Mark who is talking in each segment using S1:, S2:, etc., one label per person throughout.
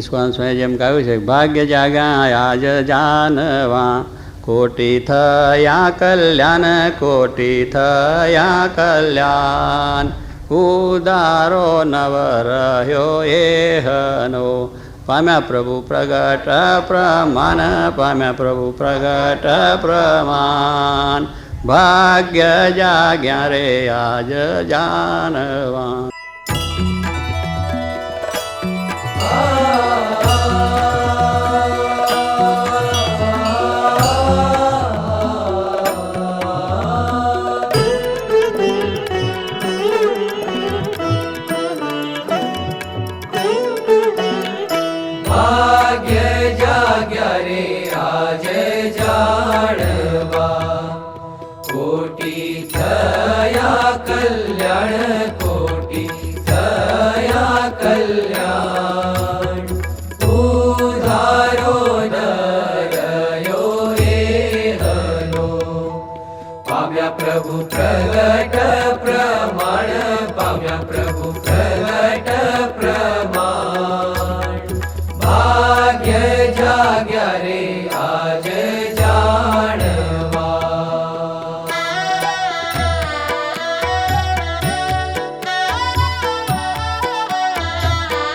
S1: સ્વામી જેમ કહ્યું છે, ભાગ્ય જાગ્યા આજ જાનવા, કોટી થયા કલ્યાણ, કોટી થયા કલ્યાણ. ઉદારો નવ રહ્યો એહનો. પામ્યા પ્રભુ પ્રગટ પ્રમાણ, પામ્યા પ્રભુ પ્રગટ પ્રમાણ. ભાગ્ય જાગ્યા રે આજ જાનવા.
S2: પ્રભુ પ્રગટ પ્રમાણ પામ્યા પ્રભુ પ્રગટ પ્રમાણ ભાગ્ય જાગ્યા રે આજ જાણવા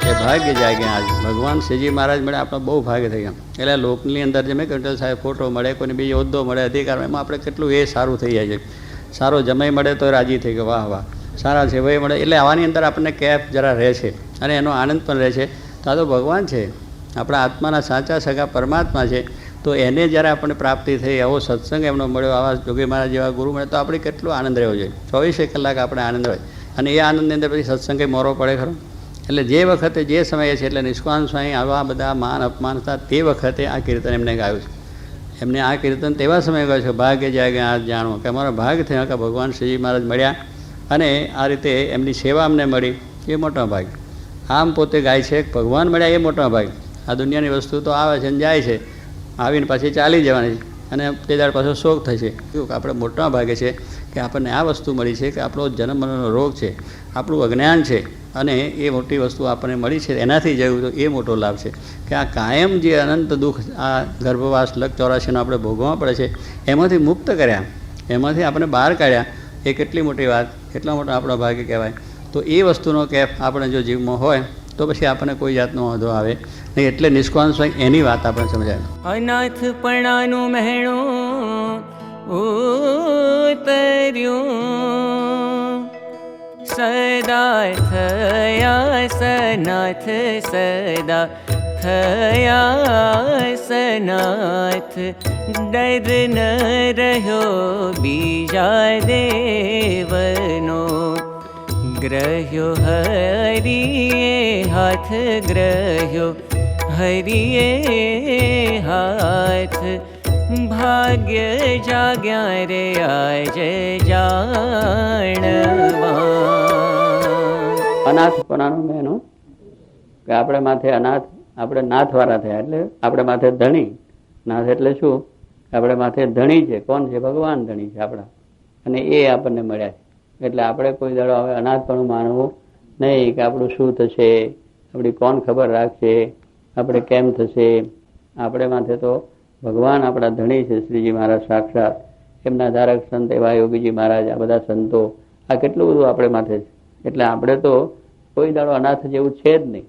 S1: એ ભાગ્ય જાગ્યા આજ ભગવાન શ્રીજી મહારાજ મળે આપણો બહુ ભાગ્ય થઈ ગયા એટલે લોકની અંદર જે મેં કહ્યું સાહેબ ફોટો મળે કોઈને બીજો હોદ્દો મળે અધિકાર મળે, એમાં આપણે કેટલું એ સારું થઈ જાય છે સારો જમાઈ મળે તો રાજી થઈ ગયો. વાહ વાહ. સારા ભાઈ મળે. એટલે આવાની અંદર આપણને કેફ જરા રહે છે અને એનો આનંદ પણ રહે છે. તો આ તો ભગવાન છે. આપણા આત્માના સાચા સગા પરમાત્મા છે. તો એને જ્યારે આપણને પ્રાપ્તિ થઈ, આવો સત્સંગ એમનો મળ્યો, આવા જોગી મહારાજ જેવા ગુરુ મળે તો આપણે કેટલો આનંદ રહેવો જોઈએ ચોવીસે કલાક આપણે આનંદ હોય. અને એ આનંદની અંદર પછી સત્સંગે મોરો પડે ખરો? એટલે જે વખતે, જે સમયે છે, એટલે નિષ્કાંત સ્વાઈ આવા બધા માન અપમાન હતા, તે વખતે આ કીર્તન એમને ગાયું છે. એમને આ કીર્તન તેવા સમયે કહે છે, ભાગ્ય જાગે આ જાણો કે અમારો ભાગ થયો કે ભગવાન શ્રીજી મહારાજ મળ્યા અને આ રીતે એમની સેવા અમને મળી. એ મોટો ભાગ. આમ પોતે ગાય છે, ભગવાન મળ્યા એ મોટો ભાગ. આ દુનિયાની વસ્તુ તો આવે છે અને જાય છે. આવીને પાછી ચાલી જવાની અને તે દાડ પાછો શોખ થશે કેવું કે આપણે મોટા ભાગે છે કે આપણને આ વસ્તુ મળી છે કે આપણો જન્મ રોગ છે, આપણું અજ્ઞાન છે અને એ મોટી વસ્તુ આપણને મળી છે, એનાથી જયું તો એ મોટો લાભ છે કે આ કાયમ જે અનંત દુઃખ, આ ગર્ભવાસ, લગ ચોરાશીનો આપણે ભોગવવા પડે છે, એમાંથી મુક્ત કર્યા, એમાંથી આપણે બહાર કાઢ્યા, એ કેટલી મોટી વાત કેટલો મોટો આપણો ભાગ્ય કહેવાય. તો એ વસ્તુનો કેફ આપણે જો જીવમાં હોય, તો પછી આપણને કોઈ જાતનો વાંધો આવે નહીં, એટલે નિષ્કાંત સ્વયં એની વાત આપણે સમજાય
S3: અનાથપણાનું મહેણું ઉતર્યું सदा थया सनाथ सदा थया सनाथ। डर न नो बीजा देवनो। ग्रह्यो हरिये हाथ ग्रह्यो हरिये हाथ। ભાગ્ય જાગ્યા રે આજે જાણવા.
S1: અનાથપણાનું મેં એનું કે આપણે માથે અનાથ, આપણે નાથવાળા થયા એટલે આપણે માથે ધણી. નાથ એટલે શું? આપણે માથે ધણી છે. કોણ છે? ભગવાન ધણી છે આપણા. અને એ આપણને મળ્યા છે. એટલે આપણે કોઈ દાડો હવે અનાથપણું માનવું નહીં કે આપણું શું થશે, આપણી કોણ ખબર રાખશે, આપણે કેમ થશે. આપણે માથે તો ભગવાન આપણા ધણી છે, શ્રીજી મહારાજ સાક્ષાત. એમના ધારક સંત, એવા યોગીજી મહારાજ, આ બધા સંતો. આ કેટલું બધું આપણે માથે છે? એટલે આપણે તો કોઈ દાડો અનાથ જેવું છે જ નહીં.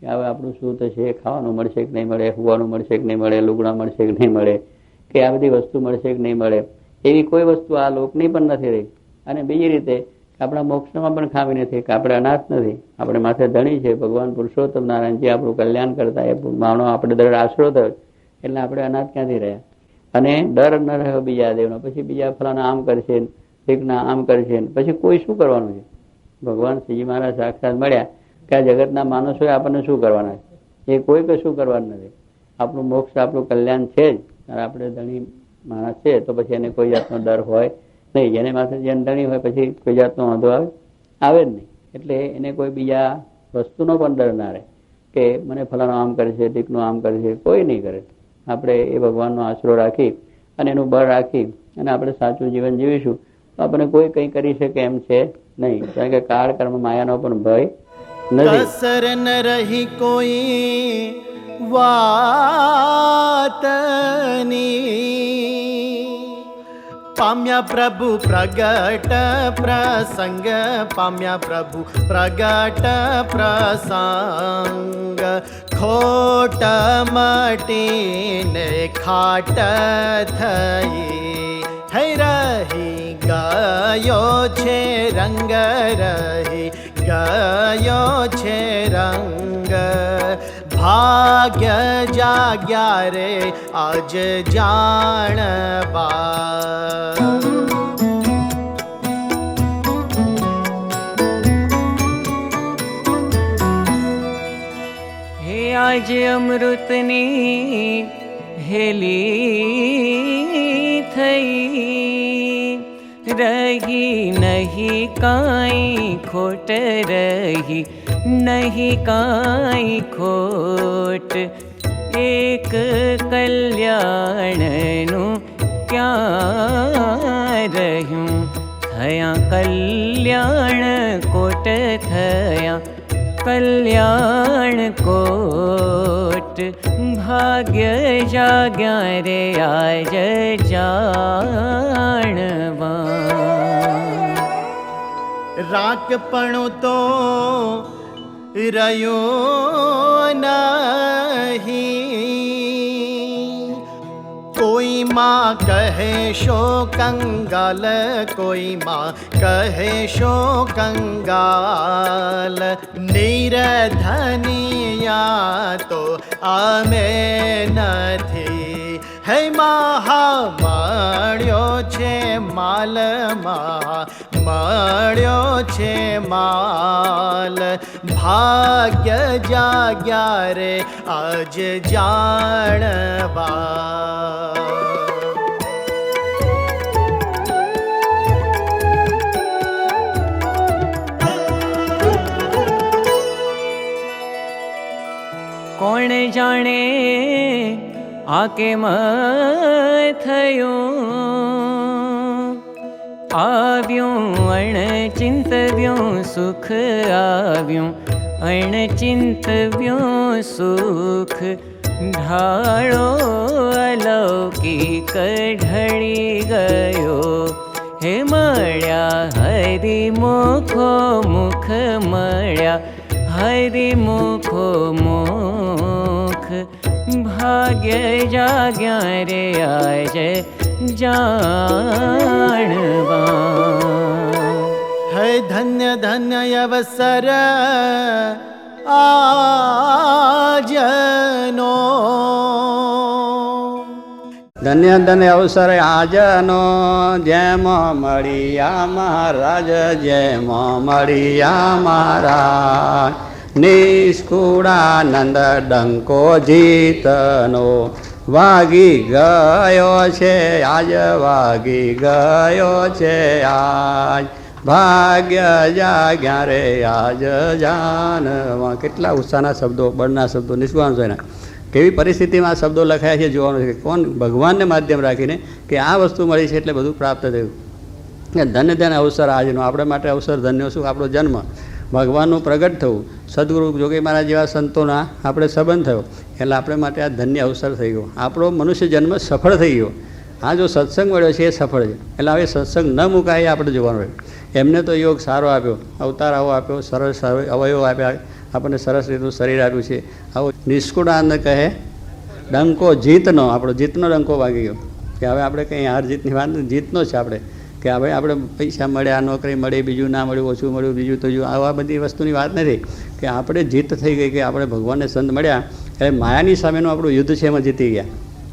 S1: કે હવે આપણું શું થશે? ખાવાનું મળશે કે નહીં મળે? હુવાનું મળશે કે નહીં મળે? લુગડા મળશે કે નહીં મળે? કે આ બધી વસ્તુ મળશે કે નહીં મળે? એવી કોઈ વસ્તુ આ લોકની પણ નથી રહી. અને બીજી રીતે આપણા મોક્ષમાં પણ ખામી નથી, કે આપણે અનાથ નથી. આપણે માથે ધણી છે, ભગવાન પુરુષોત્તમ નારાયણજી આપણું કલ્યાણ કરતા, એ માનો આપણે દર આશરો થયો. એટલે આપણે અનાથ ક્યાંથી રહ્યા? અને ડર ન રહ્યો બીજા દેવનો. પછી બીજા ફલાના આમ કરશે ને ઠીકના આમ કરશે. પછી કોઈ શું કરવાનું છે? ભગવાન શ્રીજી મહારાજ સાક્ષાત મળ્યા કે આ જગતના માણસોએ આપણને શું કરવાના છે? એ કોઈ કશું કરવાનું નથી. આપણું મોક્ષ, આપણું કલ્યાણ છે જ. આપણે ધણી માણસ છે, તો પછી એને કોઈ જાતનો ડર હોય નહીં. જેને માથે જેને ધણી હોય, પછી કોઈ જાતનો વાંધો આવે? આવે જ નહીં. એટલે એને કોઈ બીજા વસ્તુનો પણ ડર ના રહે કે મને ફલાણો આમ કરે છે ઢીકનું આમ કરે છે કોઈ નહીં કરે. આપણે એ ભગવાનનો આશરો રાખી અને એનું બળ રાખી અને આપણે સાચું જીવન જીવીશું, તો આપણને કોઈ કંઈ કરી શકે એમ છે નહીં. કારણ કે કાળ કર્મ માયાનો પણ ભય નથી.
S4: ન રહી કોઈ વાતની पाम्य प्रभु प्रगट प्रसङ्ग प्रग प्रभु प्रगट प्रसङ्गोट खोट ने खाट है हैर गयो छे रङ्ग रहि गयो छे रङ्ग રહી ગયો છે રંગ ભાગ્ય જાગ્યા રે આજ જાણવા
S3: હે આજ અમૃતની હેલી થઈ રહી नहि काई खोट। एक कल्याणनु क्या रहूं थया कल्याण कोट थया कल्याण कोट। भाग्य जाग्या रे आज जाणवा। रापणोतो આજ જાણવા
S4: રાખપણું તો રહ્યો નહીં કોઈમાં કહેશો કંગાલ કોઈમાં કહેશો કંગાલ નિરધનિયા તો અમે નથી હે મહા મળ્યો છે માલમાં મળ્યો છે માલ. ભાગ્ય જાગ્યા રે આજ જાણવા.
S3: કોણ જાણે આ કેમ થયું આવ્યું અણચિંતવ્યું સુખ આવ્યું અણચિંતવ્યું સુખ ઢાળો અલૌકિક ઢળી ગયો હે મળ્યા હરિ મુખો મુખ મળ્યા હરિ મુખો મુખ ભાગ્ય જાગ્યા રે આજે જાણવા.
S4: હે ધન્ય ધન્ય અવસર આજનો.
S1: ધન્ય ધન્ય અવસર આજનો. જેમ મળ્યા મહારાજ જેમ મળ્યા મહારાજ. નિષ્કુળાનંદ ડંકો જીતનો વાગી ગયો છે, આજ વાગી ગયો છે, આજ ભાગ્ય જાગ્યા રે, આજ જાનમાં કેટલા ઉત્સાહના શબ્દો, બળના શબ્દો નિષ્કાન જોઈને કેવી પરિસ્થિતિમાં શબ્દો લખાયા છે જોવાનું છે કોણ ભગવાનને માધ્યમ રાખીને કે આ વસ્તુ મળી છે એટલે બધું પ્રાપ્ત થયું. ધન્ય ધન્ય અવસર આજનો. આપણા માટે અવસર ધન્ય શું? આપણો જન્મ. ભગવાનનું પ્રગટ થવું. સદગુરુ જોગી મહારાજ જેવા સંતોના આપણે સંબંધ થયો. એટલે આપણે માટે આ ધન્ય અવસર થઈ ગયો. આપણો મનુષ્ય જન્મ સફળ થઈ ગયો. આ જો સત્સંગ મળ્યો છે, એ સફળ છે. એટલે હવે સત્સંગ ન મુકાય આપણે જોવાનું હોય. એમને તો યોગ સારો આપ્યો. અવતાર આવો આપ્યો, સરસ અવયવ આપ્યા. આપણને સરસ રીતનું શરીર આપ્યું છે. આવો નિષ્કુળાનંદ કહે, ડંકો જીતનો. આપણો જીતનો ડંકો વાગી ગયો. કે હવે આપણે કંઈ હાર જીતની વાત જીતનો છે આપણે. કે હવે આપણે પૈસા મળ્યા નોકરી મળી બીજું ના મળ્યું ઓછું મળ્યું બીજું ત્રીજું આવા બધી વસ્તુની વાત નથી. કે આપણે જીત થઈ ગઈ કે આપણે ભગવાનને સંત મળ્યા એટલે માયાની સામેનું આપણું યુદ્ધ છે એમાં જીતી ગયા.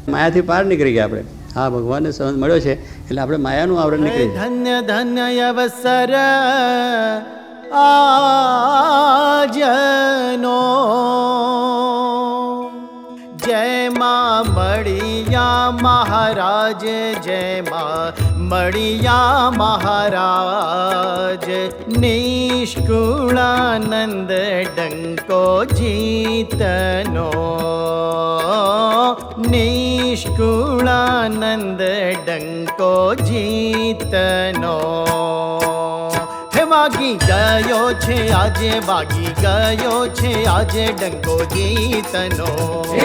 S1: માયાથી પાર નીકળી ગયા આપણે. હા ભગવાનને સંત મળ્યો છે એટલે આપણે માયાનું આવરણ નીકળી.
S4: ધન્ય ધન્ય અવસર આજનો. જય માં મળિયા મહારાજ જય માં मणिया महाराज निष्कुणानन्द डङ्को जीतनो। निष्कुणानन्द डङ्को जीतनो। વાગી ગયો છે આજે વાગી ગયો છે આજે ડંકો
S3: ગીતનો.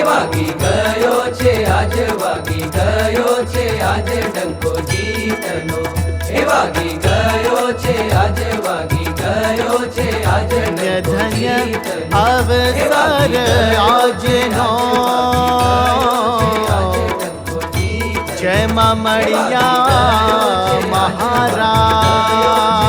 S3: વાગી ગયો છે આજે વાગી ગયો છે આજે ડંકો ગીતનો. એ વાગી ગયો છે આજે વાગી ગયો છે આજે
S4: ધન્ય. અવસર આજનો. મા મળ્યા મહારાજ.